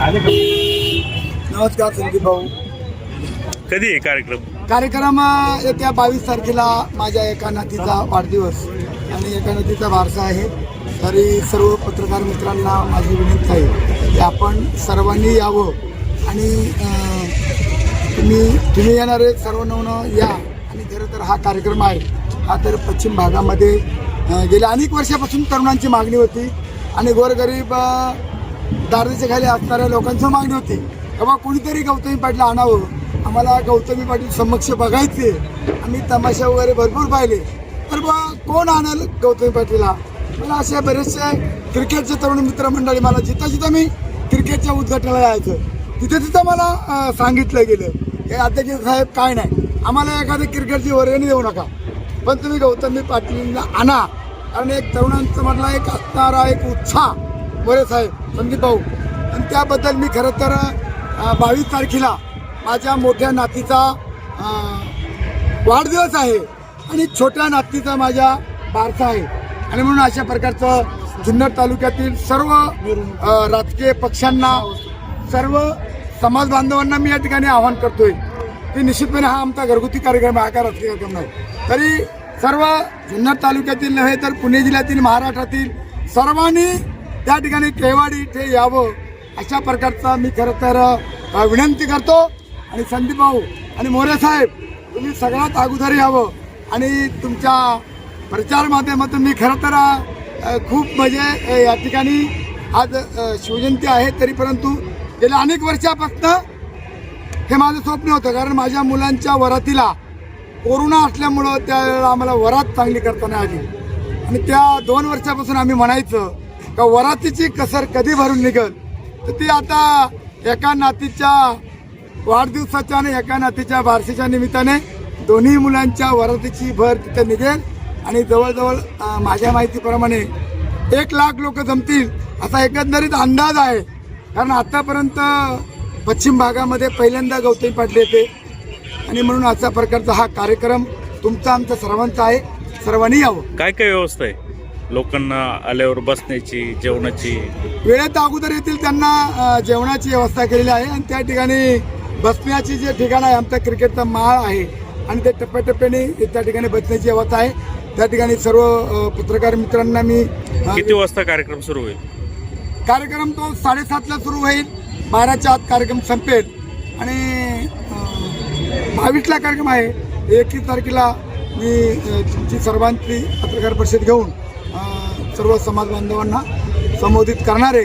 नमस्कार संदीप भाऊ. कधी आहे कार्यक्रम? कार्यक्रम येत्या बावीस तारखेला माझ्या एका नातीचा वाढदिवस आणि एका नातीचा वारसा आहे. तरी सर्व पत्रकार मित्रांना माझी विनंती आहे की आपण सर्वांनी यावं आणि तुम्ही तुम्ही येणारे सर्व नवनं या आणि खरं तर हा कार्यक्रम आहे. हा तर पश्चिम भागामध्ये गेल्या अनेक वर्षापासून तरुणांची मागणी होती आणि गोरगरीब अ, खाली असणाऱ्या लोकांची मागणी होती. बाबा कोणीतरी गौतमी पाटील आणावं? आम्हाला गौतमी पाटील समक्ष बघायचे. आम्ही तमाशा वगैरे भरपूर पाहिले. तर बा कोण आणल गौतमी पाटीलला मला अशा बरेचसे क्रिकेटचे तरुण मित्रमंडळी मला जिथं जिथं मी क्रिकेटच्या उद्घाटनाला यायचं तिथे तिथं मला सांगितलं गेलं. हे अध्यक्ष साहेब काय नाही. आम्हाला एखाद्या क्रिकेटची वर्गणी देऊ नका. पण तुम्ही गौतमी पाटीलला आणा. कारण एक तरुणांचं म्हटलं एक असणारा एक उत्साह मोरे साहेब संदीप भाऊ. आणि त्याबद्दल मी खरं तर बावीस तारखेला माझ्या मोठ्या नातीचा वाढदिवस आहे आणि छोट्या नातीचा माझ्या बारसा आहे. आणि म्हणून अशा प्रकारचं जुन्नर तालुक्यातील सर्व राजकीय पक्षांना सर्व समाज बांधवांना मी या ठिकाणी आवाहन करतोय की निश्चितपणे हा आमचा घरगुती कार्यक्रम आहे हा का राजकीय कार्यक्रम नाही. तरी सर्व जुन्नर तालुक्यातील नव्हे तर पुणे जिल्ह्यातील महाराष्ट्रातील सर्वांनी त्या ठिकाणी केवाडी इथे यावं अशा प्रकारचा मी खरं तर विनंती करतो. आणि संदीप भाऊ आणि मोरे साहेब तुम्ही सगळ्यात अगोदर यावं. आणि तुमच्या प्रचार माध्यमातून मी खरं तर खूप म्हणजे या ठिकाणी आज शिवजयंती आहे तरी परंतु गेल्या अनेक वर्षापासनं हे माझं स्वप्न होतं. कारण माझ्या मुलांच्या वरातीला कोरोना असल्यामुळं त्यावेळेला आम्हाला वरात चांगली करताना आली. आणि त्या दोन वर्षापासून आम्ही म्हणायचं का वरातीची कसर कधी भरून निघल? तर ती आता एका नातीच्या वाढदिवसाच्या आणि एका नातीच्या बारशीच्या निमित्ताने दोन्ही मुलांच्या वरातीची भर तिथं निघेल. आणि जवळजवळ माझ्या माहितीप्रमाणे एक लाख लोक जमतील असा एकंदरीत अंदाज आहे. कारण आतापर्यंत पश्चिम भागामध्ये पहिल्यांदा गौतमी पाटील येते. आणि म्हणून अशा प्रकारचा हा कार्यक्रम तुमचा आमचा सर्वांचा आहे. सर्वांनी यावं. काय काय व्यवस्था आहे? लोकांना आल्यावर बसण्याची जेवणाची. वेळेत अगोदर येतील त्यांना जेवणाची व्यवस्था केलेली आहे आणि त्या ठिकाणी बसण्याची जे ठिकाण आहे आमचा क्रिकेटचा माळ आहे आणि ते टप्प्याटप्प्याने त्या ठिकाणी बसण्याची व्यवस्था आहे. त्या ठिकाणी सर्व पत्रकार मित्रांना मी किती वाजता कार्यक्रम सुरू होईल? कार्यक्रम तो साडेसातला सुरू होईल. बाराच्या आत कार्यक्रम संपेल. आणि बावीसला कार्यक्रम आहे. एकवीस तारखेला मी तुमची सर्वांची पत्रकार परिषद घेऊन सर्व समाज बांधवांना संबोधित करणारे